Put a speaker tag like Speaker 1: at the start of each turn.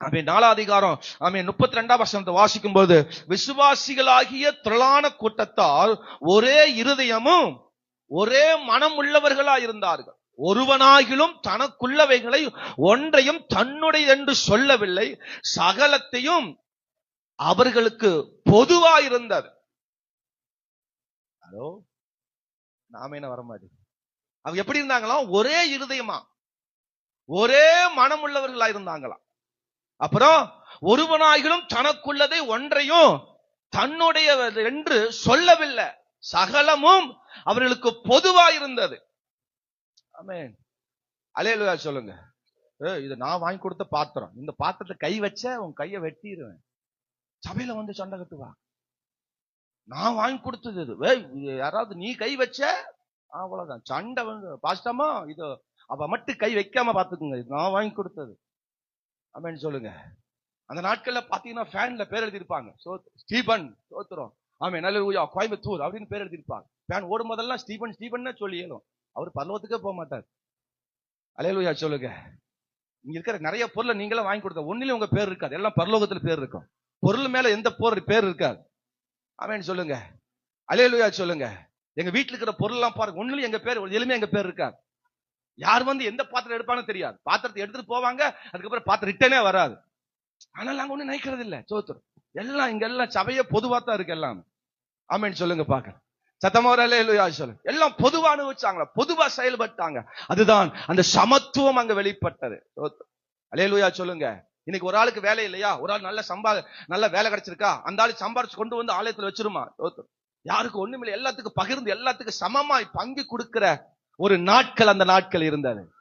Speaker 1: ஆமே நாலாதிகாரம் ஆமே முப்பத்தி ரெண்டாம் வசனத்தை வாசிக்கும் போது விசுவாசிகளாகிய திரளான கூட்டத்தால் ஒரே இருதயமும் ஒரே மனம் உள்ளவர்களா இருந்தார்கள். ஒருவனாகிலும் தனக்குள்ளவைகளை ஒன்றையும் தன்னுடைய என்று சொல்லவில்லை. சகலத்தையும் அவர்களுக்கு பொதுவா இருந்தது ஹலோ? நாம என்ன வர மாதிரி அவங்க எப்படி இருந்தாங்களாம்? ஒரே இருதயமா ஒரே மனம் உள்ளவர்களா இருந்தாங்களாம். அப்புறம் ஒருவனாகிலும் தனக்குள்ளதை ஒன்றையும் தன்னுடைய என்று சொல்லவில்லை. சகலமும் அவர்களுக்கு பொதுவா இருந்தது ஆமென். அலையலுயா சொல்லுங்க. ஏ, இது நான் வாங்கி கொடுத்த பாத்திரம். இந்த பாத்திரத்தை கை வச்ச உன் கையை வெட்டிடுவேன் சபையில வந்து சண்டை கட்டுவா? நான் வாங்கி கொடுத்தது இது. இது யாராவது நீ கை வச்ச? அவ்வளவுதான். சண்டை வந்து பாஸ்டமா இது அவ மட்டும் கை வைக்காம பாத்துக்குங்க. இது நான் வாங்கி கொடுத்தது. அப்படின்னு சொல்லுங்க. அந்த நாட்கள்ல பாத்தீங்கன்னா ஃபேன்ல பேர் எழுதியிருப்பாங்க. சோத்- ஸ்டீபன் சோத்திரம் ஆமே நல்ல கோயம்புத்தூர் அப்படின்னு பேர் எழுதியிருப்பாங்க. ஃபேன் ஓடும் போதெல்லாம் ஸ்டீபன் ஸ்டீபன் சொல்லி ஏழும் அவர் பரலோகத்துக்கே போக மாட்டார். அலையலூயா சொல்லுங்க. இங்க இருக்கிற நிறைய பொருளை நீங்களும் வாங்கி கொடுத்த ஒன்னிலும் உங்க பேர் இருக்காது. எல்லாம் பரலோகத்துல பேர் இருக்கும். பொருள் மேல எந்த பொருள் பேர் இருக்காது. அவன் சொல்லுங்க. அலையலூயா சொல்லுங்க. எங்க வீட்டுல இருக்கிற பொருள் எல்லாம் பாருங்க. ஒண்ணுலயும் எங்க பேர் எலுமே எங்க பேர் இருக்காது. யார் வந்து எந்த பாத்திரம் எடுப்பான்னு தெரியாது. பாத்திரத்தை எடுத்துட்டு போவாங்க அதுக்கப்புறம் பாத்திரம் ரிட்டனே வராது. ஆனால் நாங்க ஒண்ணு நினைக்கிறது இல்ல. சோத்துரும் எல்லாம் இங்க எல்லாம் சபையே பொதுவா தான் இருக்கு எல்லாம். ஆமேன்னு சொல்லுங்க பாக்க சத்தமா ஒரு சொல்லுங்க. எல்லாம் பொதுவா அனுபவிச்சாங்களா? பொதுவா செயல்பட்டாங்க. அதுதான் அந்த சமத்துவம் அங்க வெளிப்பட்டது. ஸ்தோத்திரம். சொல்லுங்க. இன்னைக்கு ஒரு ஆளுக்கு வேலை இல்லையா? ஒரு ஆள் நல்ல சம்பா நல்ல வேலை கிடைச்சிருக்கா? அந்த ஆளு சம்பாரிச்சு கொண்டு வந்து ஆலயத்துல வச்சிருமா? யாருக்கு ஒண்ணுமில்லை. எல்லாத்துக்கும் பகிர்ந்து எல்லாத்துக்கும் சமமாய் பங்கு கொடுக்கிற ஒரு நாட்கள் அந்த நாட்கள் இருந்தது.